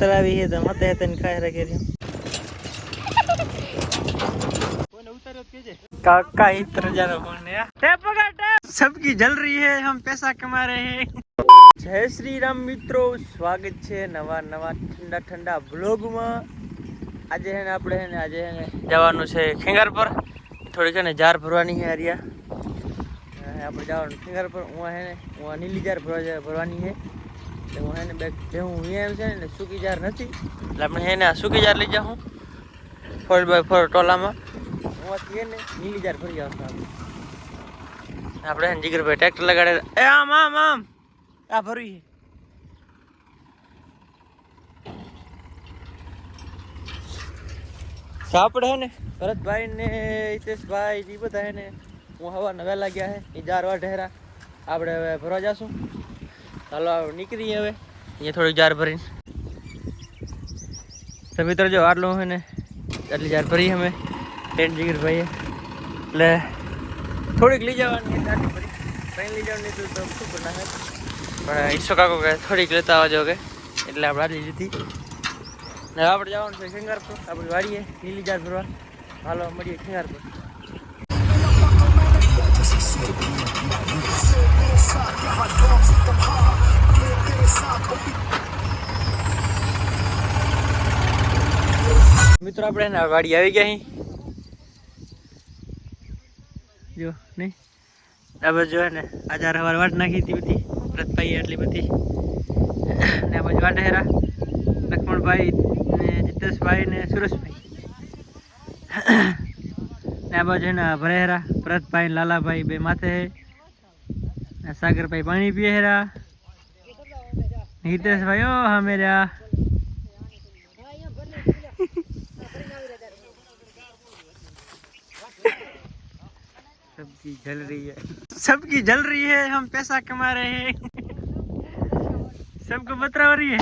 ઉતરાવી છે તો મતે તને ખાય રાખે રહ્યો काका इत्र जरा होने टेप पकड़ टेप सबकी जल रही है हम पैसा कमा रहे हैं જય શ્રી રામ મિત્રો સ્વાગત છે નવા નવા ઠંડા ઠંડા બ્લોગમાં આજે છે ને આપણે છે ને આજે છે ને જવાનું છે ખેંગાર પર થોડીક છે ને જાર ભરવાની છે હરિયા આપણે જવાનું ખેંગાર પર હું છે ને હું નીલી જાર ભરવા જા- ભરવાની છે એટલે હું છે ને બે હું અહીંયા છે ને સૂકી જાર નથી. એટલે આપણે છે ને આ સૂકી જાર લઈ જાઉં. ફોર બાય ફોર ટોલામાં. હું આથી ને નીલી જાર ભરી જાઉં આપણે આપણે છે ને જીગરભાઈ ટ્રેક્ટર લગાડે. એ આમ આમ આમ. આ ભરવી છે. હે ને? ભરતભાઈ ને હિતેશભાઈ એ બધા હે ને. હું હવા નવા લાગ્યા હે. એ જાર વાર ઢેરા. આપણે હવે ભરવા જાશું. ચાલો નીકળીએ હવે. અહીંયા થોડીક જાર ભરીને. તો મિત્રો જો આટલું હોય ને આટલી જાર ભરી અમે. ટેન્ટ જીગર ભાઈએ. એટલે થોડીક લઈ જવાની આટલી ભરી. ટ્રેન લઈ જવાની તો તો શું કરી નાખે પણ ઈસો કાકો કે થોડીક લેતા આવજો કે એટલે આપણે આટલી લીધી. ને આપણે જવાનું છે ખેંગારપુર આપણે વાડીએ લીલી જાર ભરવા. હાલો મળીએ ખેંગારપુર મિત્રો, આપણે ને વાડી આવી ગયા જો, નહીં? આ બાજુ જો ને આજાર હવાર વાટ નાખી હતી બધી. વ્રતભાઈ આટલી બધી. ને આ બાજુ વાટેરા લક્ષ્મણભાઈ ને જીતેશભાઈ ને સુરેશભાઈ. ને આ બાજુ ને ભરેરા ભરતભાઈ ને લાલાભાઈ બે માથે હે. સાગરભાઈ પાણી પીએ હેરા. ને હિતેશભાઈ ઓ હા મેરા सबकी जल रही है सबकी जल रही है हम पैसा कमा रहे हैं सबको बतरा हो रही है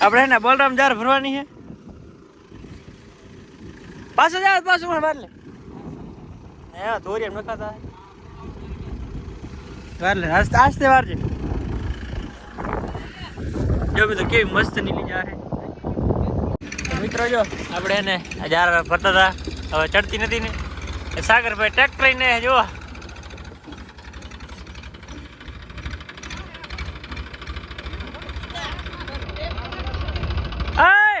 આપણે હે ને બલરામ જાર ભરવાની છે પાછો જાવ પાછું મને બાર લે હે ધોરી એમ નખાતા વાર લે આસ્તે આસ્તે વારજે જો મિત્રો, કેવી મસ્ત નીકળી જા છે મિત્રો, જો આપણે એને જાર ફરતા હતા. હવે ચડતી નથી ને. સાગરભાઈ ટ્રેક્ટર લઈને જો Hey!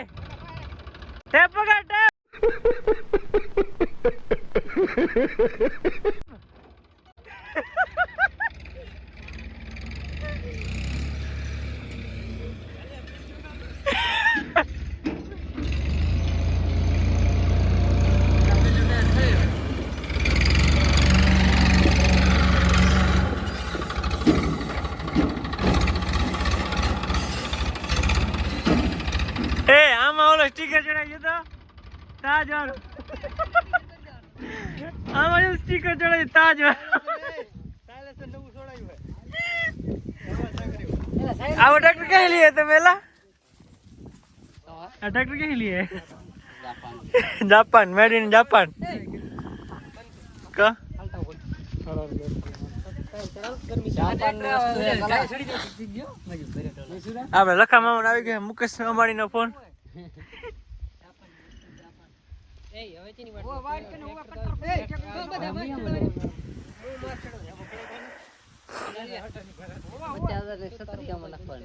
ટેપ પકડ ટેપ એ આમાં ઓલો સ્ટીકર ચડાવી ગયો તો તાજ વાળો આમાં સ્ટીકર ચડાવી તાજ આવો ટ્રેક્ટર ક્યાં લીએ તમે પેલા આ ટ્રેક્ટર ક્યાં લીએ જાપાન ઇન જાપાન. આપડે આપણે લખા મામા આવી ગયા, મુકેશ અંબાણી નો ફોન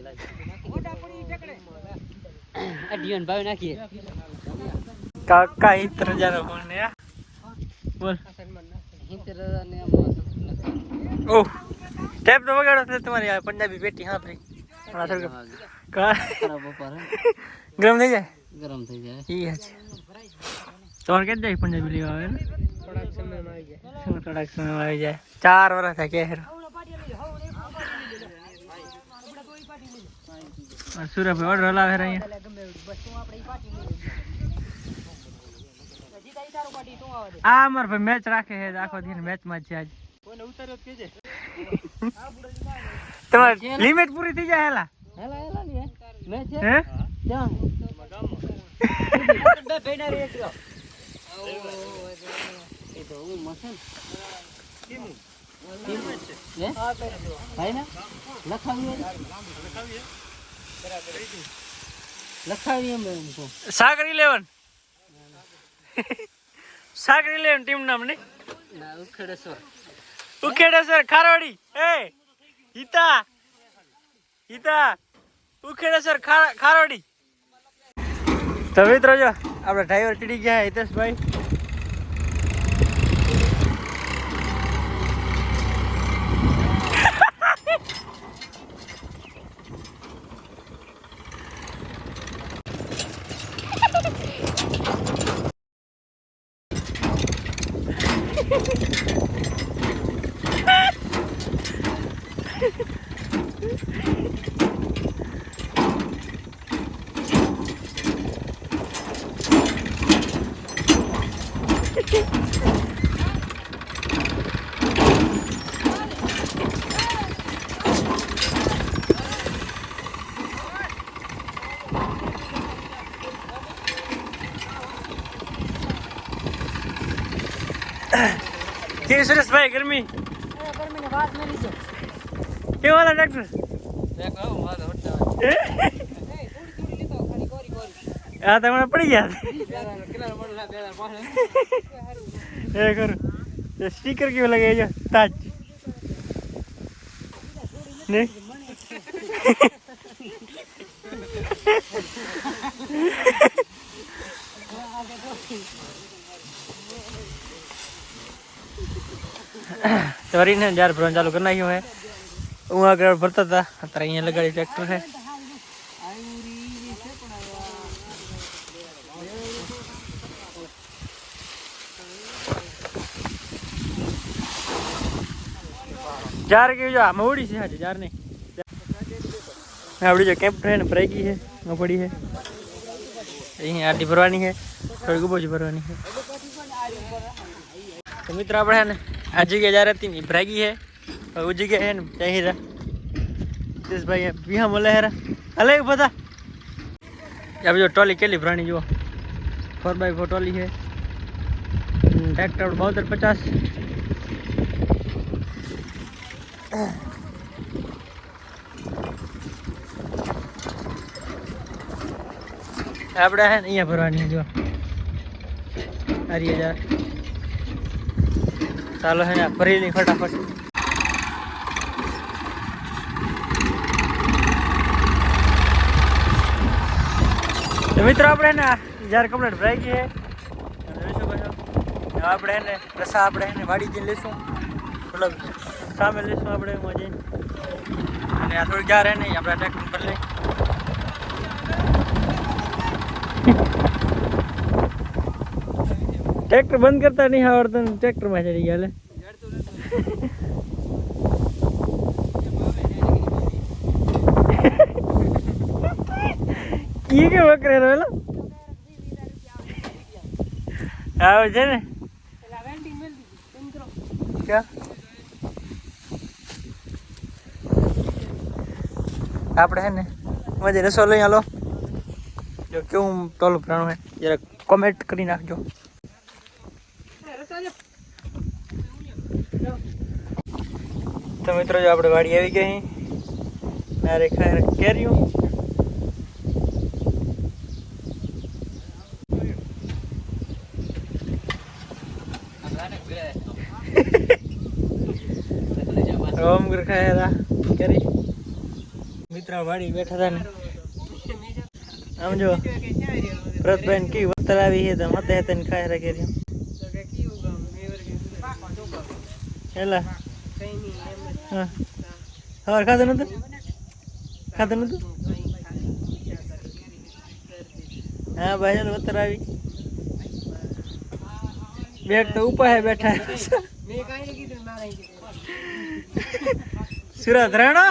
અઢીઓને ભાવ નાખીએ. કાકા ઇત્ર જાનો ફોન ને બોલ સિત્તેર હજારને આમાં ટેપ તો વગાડો તો તમારી પંજાબી પેટી હા કા હે. ગરમ. થઈ જાય? ગરમ થઈ જાય. ઈ છે તમારે કેટલા જાય પંજાબી લેવા આવે થોડાક સમયમાં આવી જાય. ચાર વર્ષ થાય કે હેરો. સુરભાઈ ઓર્ડર હલાવે ભાઈ મેચ રાખે છે. આખો દિન મેચમાં છે તમારે લિમિટ પૂરી થઈ જાય હેલા? હેલા હેલા લે મેં હે? ત્યાં બે ભેડા રે એકલો એ Sagar eleven Sagar eleven team નામ ને ઉખેડેશ્વર, ખારવાડી. એ, હિતા. હિતા, ઉખેડેશ્વર, ખાર- ખારવાડી. તો મિત્રો જો, આપણા ડ્રાઈવર ચડી ગયા, હિતેશભાઈ. કેવી સુરેશભાઈ ગરમી કેવા વાલા ટ્રેક્ટર દેખ આવો મારે હા તમને પડી ગયા. એ કરું. ના એ સ્ટીકર કેવું લાગે? છે તાજ. ને? સરીને જ્યારે ભરવાનું ચાલુ કરી નાખ્યું હે. હું આગળ ભરતા હતા. અત્યારે અહીંયા લગાડી ટ્રેક્ટર છે. જાર કેવું જો આમાં ઉડી છે આજે જાર નહીં આવડી જો કેમ્પ ટ્રેન ભરાઈ ગઈ છે પડી છે અહીં આટલી ભરવાની છે થોડી ગુબોજ ભરવાની છે તો મિત્ર આપણે ને આ જગ્યા જ્યારે હતી ને ભરાઈ ગઈ છે ઉજી ગયા છે ને ત્યાં હીરા। દેશભાઈ વિહા મળે હેરા। હલે બધા? આ બીજો ટોલી કેટલી ભરાણી, જુઓ. ફોર બાય ફોર ટોલી છે. ટ્રેક્ટર બોતેર પચાસ. આપણે હે ને અહીંયા ભરવાની જો. હારી હજાર ચાલો હે ને ભરી લઈ ફટાફટ. મિત્રો આપણે ને જ્યારે કમ્પ્લેટ ભરાઈ ગઈ છે આપણે એને રસા આપણે એને વાડી જઈને લઈશું. મતલબ સામે લઈશું આપણે એમાં જઈને. અને આ થોડી જા રહે નહીં આપણે ટ્રેક્ટર પર લઈ. ટ્રેક્ટર બંધ કરતા નહીં આવડતું ટ્રેક્ટરમાં ચડી ગયા લે. ઈ કે વકરે રહેલો આવે છે ને? ક્યાં? આપણે હે ને મજા રસો લઈ હાલો જો કેવું ટોલું પ્રાણું હે જરા કોમેન્ટ કરી નાખજો. તો મિત્રો જો આપણે વાડી આવી ગઈ. મારે ખાય કેરીયું ઓમ ગુર ખાયા હતા કેરી. મિત્ર વાડી બેઠા હતા ને. આમ જો ભરતભાઈ ને કેવી વતર આવી છે તો મતે હતા ને ખાય રહ્યા કેરી એલા હા. સવાર ખાધું નતું? ખાધું નતું? હા ભાઈ વતર આવી. બેગ તો ઉપાય બેઠા. સુરત રાણો?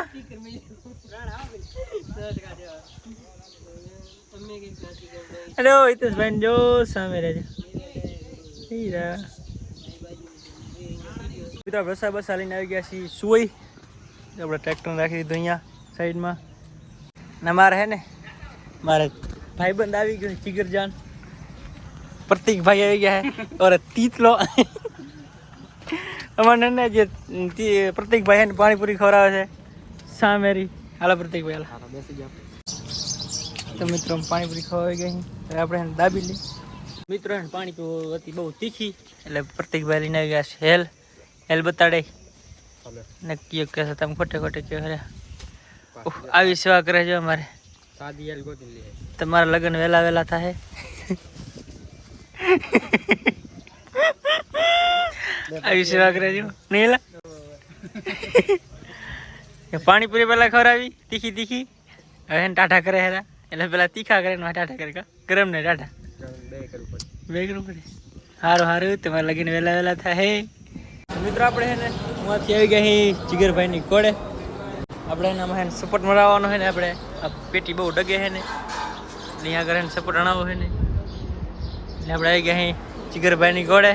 હેલો, હિતેશભાઈ જો સામે રહેજો હીરા. મિત્રો બસા બસા લઈને આવી ગયા છીએ સુઈ આપણે ટ્રેક્ટર રાખી દીધું અહીંયા સાઈડમાં. ને મારે હે ને, મારે ભાઈબંધ આવી ગયો છે જીગરજાન પ્રતિક ભાઈ આવી ગયા હે ઓરે તીતલો. અમારે ને જે પ્રતિકભાઈ પાણીપુરી ખવડાવે છે. સામેરી. હાલો પ્રતિકભાઈ, હાલો. બેસી જાવ તો મિત્રો પાણીપુરી ખવાઈ ગઈ. હવે આપણે એને દાબી લઈ મિત્રો એને પાણી પીવું હતી બહુ તીખી. એટલે પ્રતિકભાઈ લઈને આવી ગયા છે. હેલ હેલ બતાડે. ને કયો કે છે તમે ખોટે ખોટે કયો હરે આવી સેવા કરે છે અમારે. તમારા લગ્ન વહેલા વહેલા થાય. આવી સેવા કરે છે. નહીં પાણીપુરી પહેલા ખવડાવી. તીખી તીખી. હવે ટાટા કરે હેરા. એટલે પેલા તીખા કરે ને ટાટા કરે ગરમ ને ટાટા બે કરવું પડે. બે કરવું પડે સારું સારું તમારે લગીને વહેલા વહેલા થાય મિત્રો આપણે હે ને હુંથી આવી ગયા અહીં જીગરભાઈની કોડે આપણે એનામાં હે સપોર્ટ મરાવવાનો છે ને આપણે આ પેટી બહુ ડગે હે ને. અહીંયા આગળ એને સપોર્ટ અણાવો છે ને. એટલે આપણે આવી ગયા અહીં જીગરભાઈની કોડે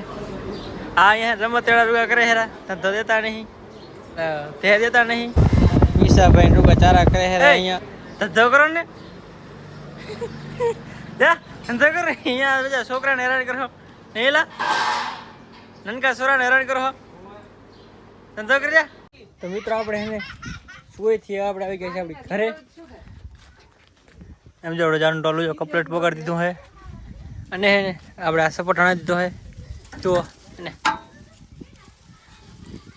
આ અહીંયા રમત એડા રૂગા કરે હેરા. ધંધો દેતા નહીં. તે દેતા નહીં. ઈશાભાઈ રૂગા ચારા કરે હેરા અહીંયા. ધંધો કરો ને? જા ધંધો કરો. અહીંયા બધા છોકરાને હેરાન કરો. નહીં નનકા છોરાને હેરાન કરો. ધંધો કરી જા. તો મિત્રો આપણે એને સુઈથી આપણે આવી ગયા છે આપણી ઘરે. એમ જો આપણે જાનું ટોલું જો કપલેટ પકડી દીધું હે. અને આપણે આ સપોર્ટ અણા દીધો હે. જુઓ અને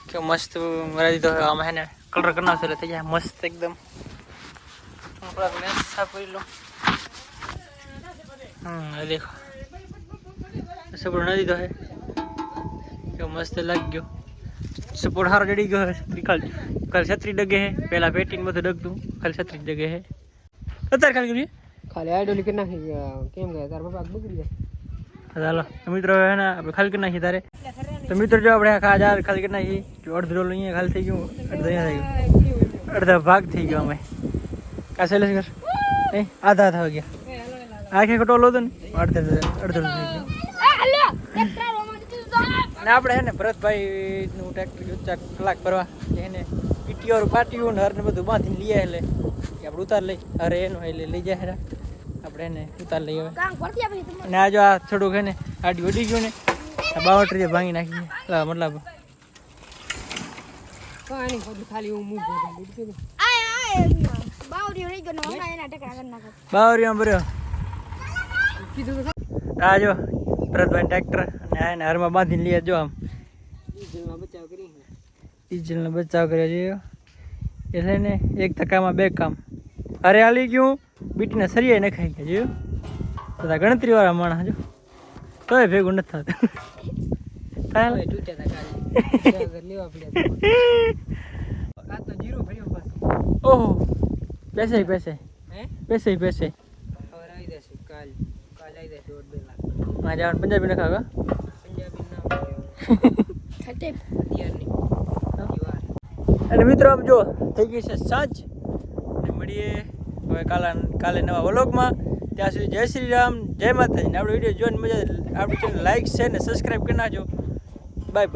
કે મસ્ત મરા દીધો હે. આમાં હે ને કલર કરી નાખશો એટલે થઈ જાય. મસ્ત એકદમ. આપણા ગ્લાસ સાફ કરી લો હમ देखो દેખો. સપોર્ટ ના દીધો હે. કે મસ્ત લાગી ગયો. સપોર્ટ હારો જડી ગયો કાલ કાલ છત્રી ડગે હે. પેલા પેટીન બધું ડગતું ખાલી છત્રી ડગે હે. અત્યારે ખાલી કરીએ ખાલી આઈડો નીકળી નાખી કેમ કે તાર બાપા બગડી જાય. ચાલો. તો મિત્રો હે ને આપણે ખાલી કરી નાખી તારે. તો મિત્રો જો આપણે આખા હજાર ખાલી કરી નાખી અડધો રોલ અહીંયા ખાલી થઈ ગયું અડધો અહીંયા થઈ ગયું. અડધા ભાગ થઈ ગયો અમે. કા સેલેસ કર આધા આધા ગયા આખે ખટોલો હતો ને? અને આપણે હે ને ભરતભાઈનું ટ્રેક્ટર કલાક ભરવા. એને પીટીઓ પાટીઓ ને હરને બધું બાંધીને લઈ આવે એટલે કે આપણે ઉતાર લઈ. અરે એનું એટલે લઈ જાય હેરા. આપણે એને ઉતાર લઈ આવે. અને આ જો આ થોડુંક હે ને આડી વડી ગયું ને આ બાવટરી ભાંગી નાખી મતલબ. બાવરીમાં ભર્યો. આ જો ભરતભાઈ ટ્રેક્ટર અને આ એને હરમાં બાંધીને લઈએ જો આમ. ડીઝલનો બચાવ કર્યો છે એટલે ને એક ધક્કામાં બે કામ. અરે હાલી ગયું બીટીને સરિયાએ નખાઈ ગયા જોયું બધા ગણતરીવાળા માણસ જો. તોય ભેગું નથી થતું. ઓહો. બેસે બેસે બેસે બેસે કાલ કાલ આવી જશે દોઢ બે માં જવાનું પંજાબી અત્યારની વાર અને મિત્રો આમ જો થઈ ગઈ છે સાંજ અને મળીએ હવે કાલે કાલે નવા વ્લોગમાં ત્યાં સુધી જય શ્રી રામ જય માતાજી આપણો વીડિયો જોઈને મજા આપણી ચેનલ લાઈક શેર ને સબસ્ક્રાઈબ કરી નાખજો બાય બાય